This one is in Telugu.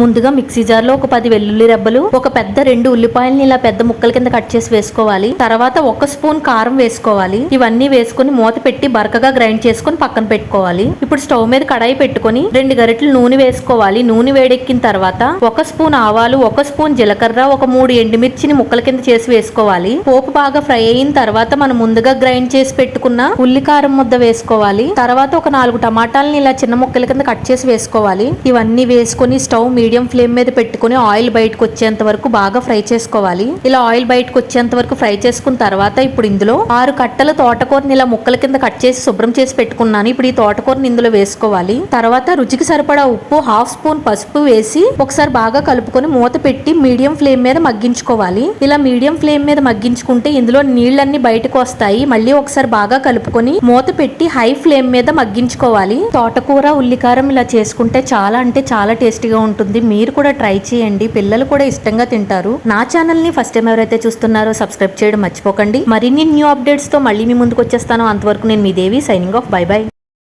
ముందుగా మిక్సీ జార్లో ఒక పది వెల్లుల్లి రెబ్బలు ఒక పెద్ద రెండు ఉల్లిపాయలని ఇలా పెద్ద ముక్కల కింద కట్ చేసి వేసుకోవాలి. తర్వాత ఒక స్పూన్ కారం వేసుకోవాలి. ఇవన్నీ వేసుకుని మూత పెట్టి బరకగా గ్రైండ్ చేసుకుని పక్కన పెట్టుకోవాలి. ఇప్పుడు స్టవ్ మీద కడాయి పెట్టుకుని రెండు గరిటెలు నూనె వేసుకోవాలి. నూనె వేడెక్కిన తర్వాత ఒక స్పూన్ ఆవాలు ఒక స్పూన్ జీలకర్ర ఒక మూడు ఎండుమిర్చిని ముక్కల కింద చేసి వేసుకోవాలి. పోపు బాగా ఫ్రై అయిన తర్వాత మనం ముందుగా గ్రైండ్ చేసి పెట్టుకున్న ఉల్లి కారం ముద్ద వేసుకోవాలి. తర్వాత ఒక నాలుగు టమాటాలని ఇలా చిన్న ముక్కల కింద కట్ చేసి వేసుకోవాలి. ఇవన్నీ వేసుకొని స్టవ్ మీడియం ఫ్లేమ్ మీద పెట్టుకుని ఆయిల్ బయటకు వచ్చేంత వరకు బాగా ఫ్రై చేసుకోవాలి. ఇలా ఆయిల్ బయటకు వచ్చేంత వరకు ఫ్రై చేసుకున్న తర్వాత ఇప్పుడు ఇందులో ఆరు కట్టల తోటకూరని ఇలా ముక్కల కింద కట్ చేసి శుభ్రం చేసి పెట్టుకున్నాను. ఇప్పుడు ఈ తోటకూరని ఇందులో వేసుకోవాలి. తర్వాత రుచికి సరిపడా ఉప్పు హాఫ్ స్పూన్ పసుపు వేసి ఒకసారి బాగా కలుపుకొని మూత పెట్టి మీడియం ఫ్లేమ్ మీద మగ్గించుకోవాలి. ఇలా మీడియం ఫ్లేమ్ మీద మగ్గించుకుంటే ఇందులో నీళ్ళన్నీ బయటకు వస్తాయి. మళ్ళీ ఒకసారి బాగా కలుపుకొని మూత పెట్టి హై ఫ్లేమ్ మీద మగ్గించుకోవాలి. తోటకూర ఉల్లికారం ఇలా చేసుకుంటే చాలా అంటే చాలా టేస్టీగా ఉంటుంది. మీరు కూడా ట్రై చేయండి. పిల్లలు కూడా ఇష్టంగా తింటారు. నా ఛానల్ని ఫస్ట్ టైం ఎవరైతే చూస్తున్నారో సబ్స్క్రైబ్ చేయడం మర్చిపోకండి. మరిన్ని న్యూ అప్డేట్స్తో మళ్ళీ మీ ముందుకు వచ్చేస్తాను. అంతవరకు నేను మీ Devi signing off bye bye